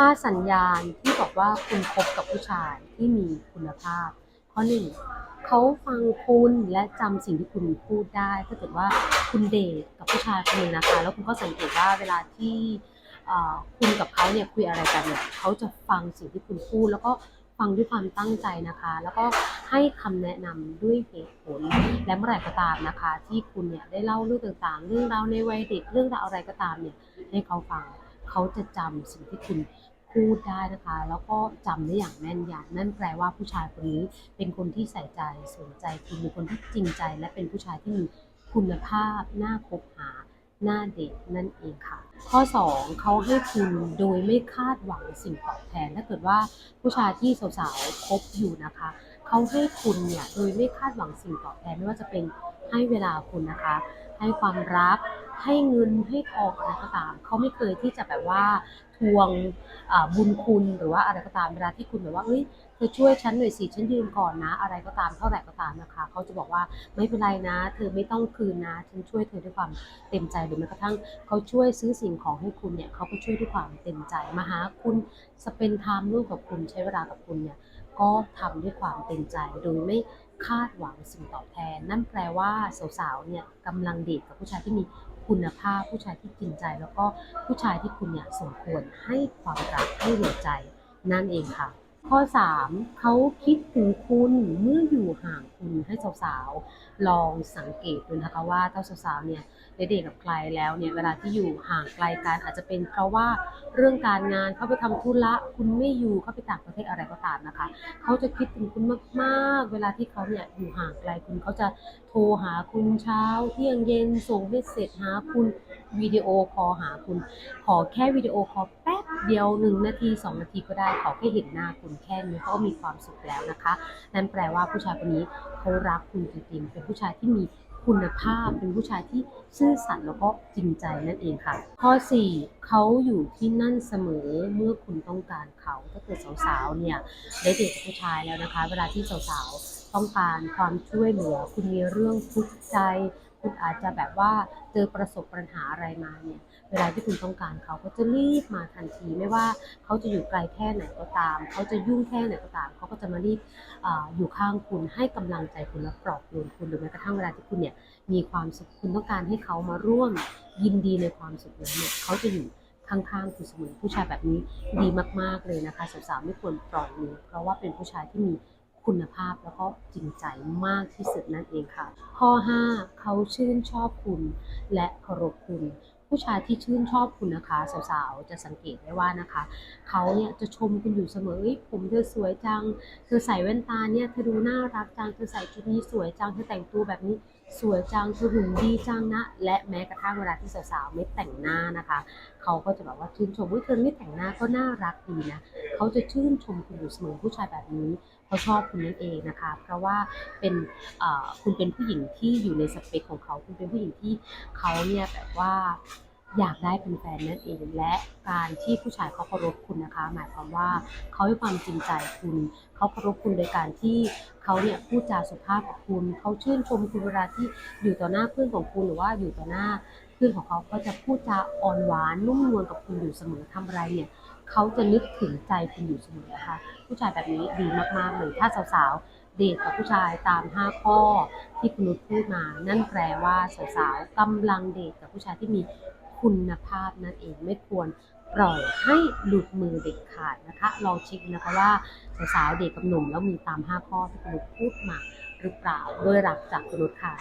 ้าสัญญาณที่บอกว่าคุณคบกับผู้ชายที่มีคุณภาพ ข้อหนึ่งเขาฟังคุณและจำสิ่งที่คุณพูดได้ถ้าเกิดว่าคุณเดทกับผู้ชายคนนึงนะคะ แล้วคุณก็สังเกตว่าเวลาที่คุณกับเขาเนี่ยคุยอะไรกันเนี่ยเขาจะฟังสิ่งที่คุณพูด แล้วก็ฟังด้วยความตั้งใจนะคะ แล้วก็ให้คำแนะนำด้วยเหตุผลและเมื่อไหร่ก็ตามนะคะ ที่คุณเนี่ยได้เล่าเรื่องต่างๆ เรื่องราวในวัยเด็กเรื่องราวอะไรก็ตามเนี่ยให้เขาฟังเขาจะจำสิ่งที่คุณ พูดได้นะคะ แล้วก็จำได้อย่างแม่นยำนั่นแปลว่าผู้ชายคนนี้เป็นคนที่ใส่ใจสนใจคุณเป็นคนที่จริงใจ และเป็นผู้ชายที่มีคุณภาพน่าคบหาน่าเดทนั่นเองค่ะ ข้อ 2เขาให้คุณโดยไม่คาดหวังสิ่งตอบแทนถ้าเกิดว่าผู้ชายที่สาวๆคบอยู่นะคะ เขาให้คุณเนี่ยโดยไม่คาดหวังสิ่งตอบแทนไม่ว่าจะเป็นให้เวลาคุณนะคะ ให้ความรัก ให้เงินให้ทองอะไรก็ตาม เขาไม่เคยที่จะแบบว่าทวงบุญคุณหรือว่าอะไรก็ตามเวลาที่คุณแบบว่าเอ้ยเธอช่วยฉันหน่อยสิฉันยืมก่อนนะ อะไรก็ตามเท่าไหร่ก็ตามนะคะ เขาจะบอกว่าไม่เป็นไรนะ เธอไม่ต้องคืนนะ ฉันช่วยเธอด้วยความเต็มใจหรือแม้กระทั่งเขาช่วยซื้อสิ่งของให้คุณเนี่ยเขาก็ช่วยด้วยความเต็มใจมาหาคุณสเปนไทม์ร่วมกับคุณใช้เวลากับคุณเนี่ย ก็ทำด้วยความเต็มใจโดยไม่คาดหวังสิ่งตอบแทน นั่นแปลว่าสาวๆเนี่ยกำลังเดทกับผู้ชายที่มีคุณภาพ ผู้ชายที่จริงใจ แล้วก็ผู้ชายที่คุณเนี่ยสมควรให้ความรักให้หัวใจนั่นเองค่ะ ข้อ 3เขาคิดถึงคุณเมื่ออยู่ห่างคุณให้สาวๆ ลองสังเกตดูนะคะว่าถ้าสาวๆเนี่ยได้เดทกับใครแล้วเนี่ยเวลาที่อยู่ห่างไกลกันอาจจะเป็นเพราะว่าเรื่องการงานเขาไปทำธุระคุณไม่อยู่เขาไปต่างประเทศอะไรก็ตามนะคะเขาจะคิดถึงคุณมากๆ เวลาที่เขาเนี่ยอยู่ห่างไกลคุณเขาจะโทรหาคุณเช้า เที่ยงเย็นส่งเมสเซจหาคุณ วิดีโอคอลหาคุณ ขอแค่วิดีโอคอลแป๊บเดียวหนึ่งนาทีสองนาทีก็ได้ ขอแค่เห็นหน้าคุณแค่นี้เขาก็มีความสุขแล้วนะคะ นั่นแปลว่าผู้ชายคนนี้เขารักคุณจริงๆเป็นผู้ชายที่มีคุณภาพเป็นผู้ชายที่ซื่อสัตย์แล้วก็จริงใจนั่นเองค่ะ ข้อ 4เขาอยู่ที่นั่นเสมอเมื่อคุณต้องการเขาถ้าเกิดสาวๆเนี่ยได้เดทผู้ชายแล้วนะคะ เวลาที่สาวๆต้องการความช่วยเหลือ คุณมีเรื่องทุกข์ใจ คุณอาจจะแบบว่าเจอประสบปัญหาอะไรมาเนี่ยเวลาที่คุณต้องการเขาก็จะรีบมาทันที ไม่ว่าเขาจะอยู่ไกลแค่ไหนก็ตาม เขาจะยุ่งแค่ไหนก็ตาม เขาก็จะมารีบออยู่ข้างคุณให้กำลังใจคุณและปลอบโยนคุณหรือแม้กระทั่งเวลาที่คุณเนี่ยมีความสุขคุณต้องการให้เขามาร่วมยินดีในความสุขนั้นเนี่ยเขาจะอยู่ข้างๆคุณเสมอผู้ชายแบบนี้ดีมาก ๆเลยนะคะสาวๆไม่ควรปล่อยมือเพราะว่าเป็นผู้ชายที่มี คุณภาพแล้วก็จริงใจมากที่สุดนั่นเองค่ะ ข้อ 5 เขาชื่นชอบคุณและเคารพคุณ ผู้ชายที่ชื่นชอบคุณนะคะ สาวๆ จะสังเกตได้ว่านะคะ เขาเนี่ยจะชมคุณอยู่เสมอเอ้ยผมเธอสวยจัง เธอใส่แว่นตาเนี่ยเธอดูน่ารักจัง เธอใส่ชุดนี้สวยจัง เธอแต่งตัวแบบนี้สวยจังเธอหุ่นดีจังนะ และแม้กระทั่งเวลาที่สาวๆไม่แต่งหน้านะคะ เขาก็จะแบบว่าชื่นชมว่าเธอไม่แต่งหน้าก็น่ารักดีนะ เขาจะชื่นชมคุณอยู่เสมอผู้ชายแบบนี้เขาชอบคุณนั่นเองนะคะ เพราะว่าเป็นคุณเป็นผู้หญิงที่อยู่ในสเปคของเขา คุณเป็นผู้หญิงที่เขาเนี่ยแบบว่าอยากได้เป็นแฟนนั่นเอง และการที่ผู้ชายเขาเคารพคุณนะคะ หมายความว่าเขาให้ความจริงใจคุณเขาเคารพคุณโดยการที่เขาเนี่ยพูดจาสุภาพกับคุณเขาชื่นชมคุณเวลาที่อยู่ต่อหน้าเพื่อนของคุณหรือว่าอยู่ต่อหน้าเพื่อนของเขาเขาจะพูดจาอ่อนหวานนุ่มนวลกับคุณอยู่เสมอทำอะไรเนี่ย เขาจะนึกถึงใจคุณอยู่เสมอนะคะผู้ชายแบบนี้ดีมากๆเลยถ้าสาวๆเดทกับผู้ชายตาม 5 ข้อที่คุณนุชพูดมา นั่นแปลว่าสาวๆกำลังเดทกับผู้ชายที่มีคุณภาพนั่นเองไม่ควรปล่อยให้หลุดมือเด็ดขาดนะคะลองเช็คนะคะว่าสาวๆเดทกับหนุ่มแล้วมีตาม 5 ข้อที่คุณนุชพูดมาหรือเปล่าโดยหลักจากคุณนุชค่ะ